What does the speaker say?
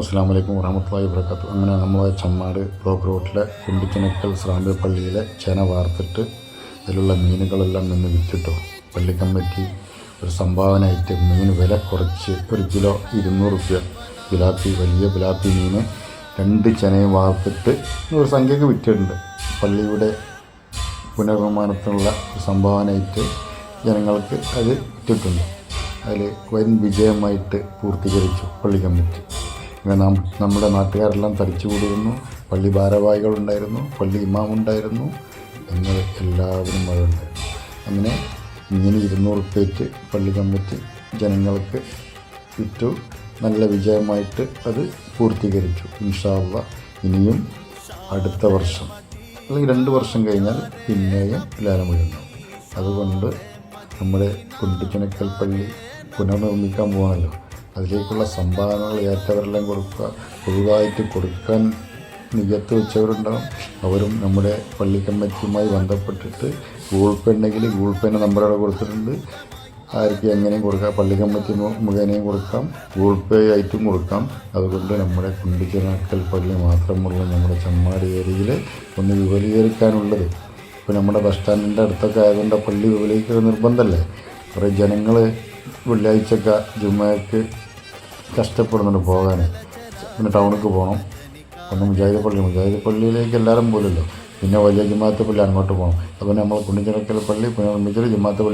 അസ്സാം വലൈക്കും വറഹമത്തല്ലാഹി വർക്കാത്തു അങ്ങനെ നമ്മൾ ചമ്മാട് ബ്ലോക്ക് റോട്ടിലെ കുണ്ടിച്ചനക്കൽ സ്രാമ്പ് പള്ളിയിലെ ചേന വാർത്തിട്ട് അതിലുള്ള മീനുകളെല്ലാം നിന്ന് വിറ്റിട്ടു. പള്ളി കമ്മിറ്റി ഒരു സംഭാവനയായിട്ട് മീൻ വില കുറച്ച് ഒരു കിലോ ഇരുന്നൂറ് റുപ്യ. പിലാപ്പി വലിയ പിലാപ്പി മീൻ രണ്ട് ചെനയും വാർത്തിട്ട് ഒരു സംഖ്യക്ക് വിറ്റിട്ടുണ്ട്. പള്ളിയുടെ പുനർനിർമ്മാണത്തിനുള്ള സംഭാവനയായിട്ട് ജനങ്ങൾക്ക് അത് വിറ്റിട്ടുണ്ട്. അതിൽ വൻ വിജയമായിട്ട് പൂർത്തീകരിച്ചു പള്ളി കമ്മിറ്റി നാം നമ്മുടെ നാട്ടുകാരെല്ലാം തടിച്ചു കൂടിയിരുന്നു പള്ളി ഭാരവാഹികളുണ്ടായിരുന്നു പള്ളി ഇമാമുണ്ടായിരുന്നു ഞങ്ങൾ എല്ലാവരും ഉണ്ടായിരുന്നു അങ്ങനെ ഇങ്ങനെ ഇരുന്നൂറ് പേറ്റ് പള്ളി കമ്മിറ്റി ജനങ്ങൾക്ക് വിറ്റു. നല്ല വിജയമായിട്ട് അത് പൂർത്തീകരിച്ചു. ഇൻഷാല്ല ഇനിയും അടുത്ത വർഷം അല്ലെങ്കിൽ രണ്ട് വർഷം കഴിഞ്ഞാൽ പിന്നെയും ലാലമൊഴി ഉണ്ടാവും അതുകൊണ്ട് നമ്മുടെ കുണ്ടിക്കനക്കൽ പള്ളി പുനർനിർമ്മിക്കാൻ പോകണമല്ലോ അതിലേക്കുള്ള സംഭാവനകൾ ഏറ്റവരെല്ലാം കൊടുക്കുക. പൊതുവായിട്ട് കൊടുക്കാൻ നികത്ത് വെച്ചവരുണ്ടാകും അവരും നമ്മുടെ പള്ളി കമ്മിറ്റിയുമായി ബന്ധപ്പെട്ടിട്ട് ഗൂഗിൾ പേ ഉണ്ടെങ്കിൽ ഗൂഗിൾ പേന്റെ നമ്പർ കൊടുത്തിട്ടുണ്ട്. ആർക്ക് എങ്ങനെയും കൊടുക്കാം. പള്ളി കമ്മിറ്റി മുഖേനയും കൊടുക്കാം. ഗൂഗിൾ പേ ആയിട്ടും കൊടുക്കാം. അതുകൊണ്ട് നമ്മുടെ കുണ്ടിച്ചനാക്കൽ പള്ളി മാത്രമുള്ള നമ്മുടെ ചമ്മാട് ഏരിയയിൽ ഒന്ന് വിപുലീകരിക്കാനുള്ളത്. ഇപ്പോൾ നമ്മുടെ ബസ് സ്റ്റാൻഡിന്റെ അടുത്തൊക്കെ ആയതുകൊണ്ട് പള്ളി വിപുലീകരിക്കുക നിർബന്ധമല്ലേ? കുറേ ജനങ്ങൾ വെള്ളിയാഴ്ചക്ക ജുമ്മയ്ക്ക് കഷ്ടപ്പെടുന്നുണ്ട് പോകാൻ. പിന്നെ ടൗണിലേക്ക് പോകണം. ഒന്ന് മുജാഹിദ് പള്ളി മുജാഹിദ് പള്ളിയിലേക്ക് എല്ലാവരും പോലല്ലോ പിന്നെ വലിയ ജമാഅത്ത് പള്ളി അങ്ങോട്ട് പോകണം. അപ്പോൾ നമ്മൾ കുണ്ണിച്ചിറക്കൽ പള്ളി പുനർനിർമ്മിച്ചൊരു ജമാഅത്ത് പള്ളി.